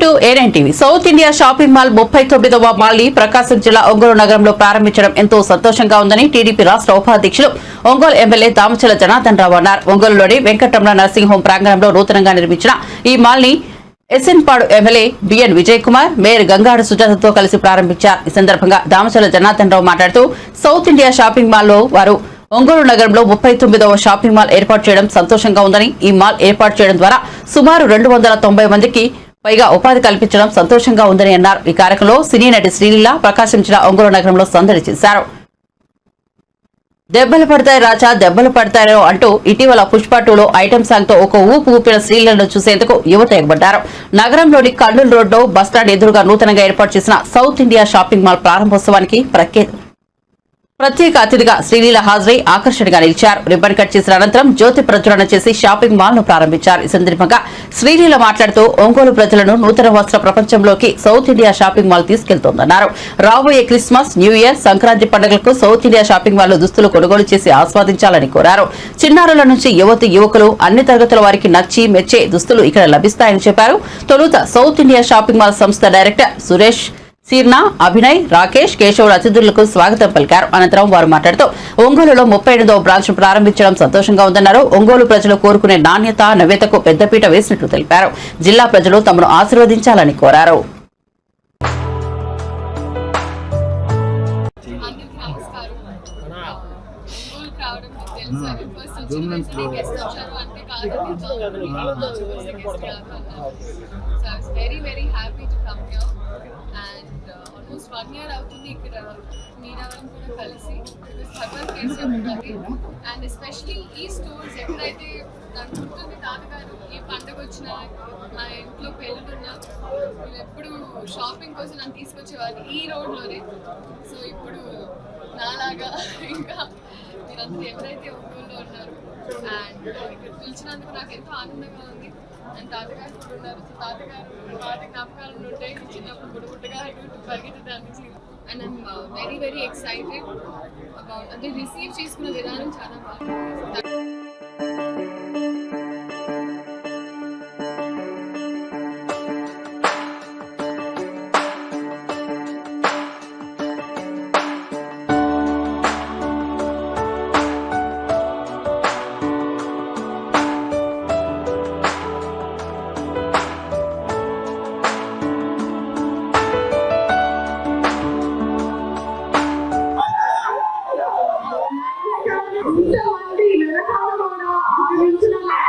To AN TV South India shopping mall ముప్పై తొమ్మిదవ మాల్ని ప్రకాశం జిల్లా ఒంగోలు నగరంలో ప్రారంభించడం ఎంతో సంతోషంగా ఉందని టీడీపీ రాష్ట్ర ఉపాధ్యక్షులు ఒంగోలు ఎమ్మెల్యే దామచల జనార్దన్ రావు అన్నారు. ఒంగోలులోని వెంకటరమణ నర్సింగ్ హోం ప్రాంగణంలో నూతనంగా నిర్మించిన ఈ మాల్ని SNPadu MLA BN Vijay Kumar mayor Gangada సుజాతతో కలిసి ప్రారంభించారు. ఈ సందర్భంగా దామచల జనార్దన్ రావు మాట్లాడుతూ సౌత్ ఇండియా షాపింగ్ మాల్లో వారు ఒంగోలు నగరంలో ముప్పై తొమ్మిదవ షాపింగ్ మాల్ ఏర్పాటు చేయడం సంతోషంగా ఉందని ఈ మాల్ ఏర్పాటు చేయడం ద్వారా సుమారు రెండు వందల తొంభై మందికి పైగా ఉపాధి కల్పించడం సంతోషంగా ఉందని అన్నారు. ఈ కార్యక్రమంలో సినీ నటి శ్రీలీల ప్రకాశించిన ఒంగోలు నగరంలో సందడి చేశారు. దెబ్బలు పడతాయి రాజా దెబ్బలు పడతాయో అంటూ ఇటీవల పుష్ప టూలో ఐటమ్ సాంగ్తో ఒక ఊపు ఊపిన శ్రీలను చూసేందుకు యువత ఎగబడ్డారు. నగరంలోని కర్నూలు రోడ్లో బస్టాండ్ ఎదురుగా నూతనంగా ఏర్పాటు చేసిన సౌత్ ఇండియా షాపింగ్ మాల్ ప్రారంభోత్సవానికి ప్రఖ్యాతి ప్రత్యేక అతిథిగా శ్రీలీల హాజరై ఆకర్షణగా నిలిచారు. రిబ్బన్ కట్ చేసిన అనంతరం జ్యోతి ప్రజ్వలన చేసి షాపింగ్ మాల్ను ప్రారంభించారు. ఈ సందర్భంగా శ్రీలీల మాట్లాడుతూ ఒంగోలు ప్రజలను నూతన వస్త్ర ప్రపంచంలోకి సౌత్ ఇండియా షాపింగ్ మాల్ తీసుకెళ్తోందన్నారు. రాబోయే క్రిస్మస్ న్యూ ఇయర్ సంక్రాంతి పండుగలకు సౌత్ ఇండియా షాపింగ్ మాల్లో దుస్తులు కొనుగోలు చేసి ఆస్వాదించాలని కోరారు. చిన్నారుల నుంచి యువతి యువకులు అన్ని తరగతుల వారికి నచ్చి మెచ్చే దుస్తులు ఇక్కడ లభిస్తాయని చెప్పారు. తొలుత సౌత్ ఇండియా షాపింగ్ మాల్ సంస్థ డైరెక్టర్ సురేష్ సీర్నా అభినయ్ రాకేష్ కేశవుల అతిథులకు స్వాగతం పలికారు. అనంతరం వారు మాట్లాడుతూ ఒంగోలులో ముప్పై ఎనిమిదవ బ్రాంచ్ ప్రారంభించడం సంతోషంగా ఉందన్నారు. ఒంగోలు ప్రజలు కోరుకునే నాణ్యత నవ్యతకు పెద్దపీట వేసినట్లు తెలిపారు. జిల్లా ప్రజలు తమను ఆశీర్వదించాలని కోరారు. అందరికీ so I very very happy to come here and almost one year అవుతుంది ఇక్కడ మీరవరం కూడా కలిసి. హర్బల్ కేసు ఉన్నది అండ్ ఎస్పెషలీ ఈ స్టోర్స్ ఎక్కడైతే నాకు గుర్తుంది తాతగారు ఏ పండుగ వచ్చినా మా ఇంట్లో పెళ్ళున్నా వీళ్ళు ఎప్పుడు షాపింగ్ కోసం నన్ను తీసుకొచ్చేవాళ్ళు ఈ రోడ్లోనే. సో ఇప్పుడు నాలాగా ఇంకా మీరందరూ ఎవరైతే ఒంగోలులో ఉన్నారు అండ్ ఇక్కడ పిలిచినందుకు నాకు ఎంతో ఆనందంగా ఉంది. అండ్ తాతగారు కూడా ఉన్నారు. సో తాతగారు పాత జ్ఞాపకాలు ఉంటాయి చిన్నప్పుడు గుడుగుడ్డగా పరిగెత్తడానికి and I'm very very excited about అంటే రిసీవ్ చేసుకున్న విధానం చాలా బాగుంది. original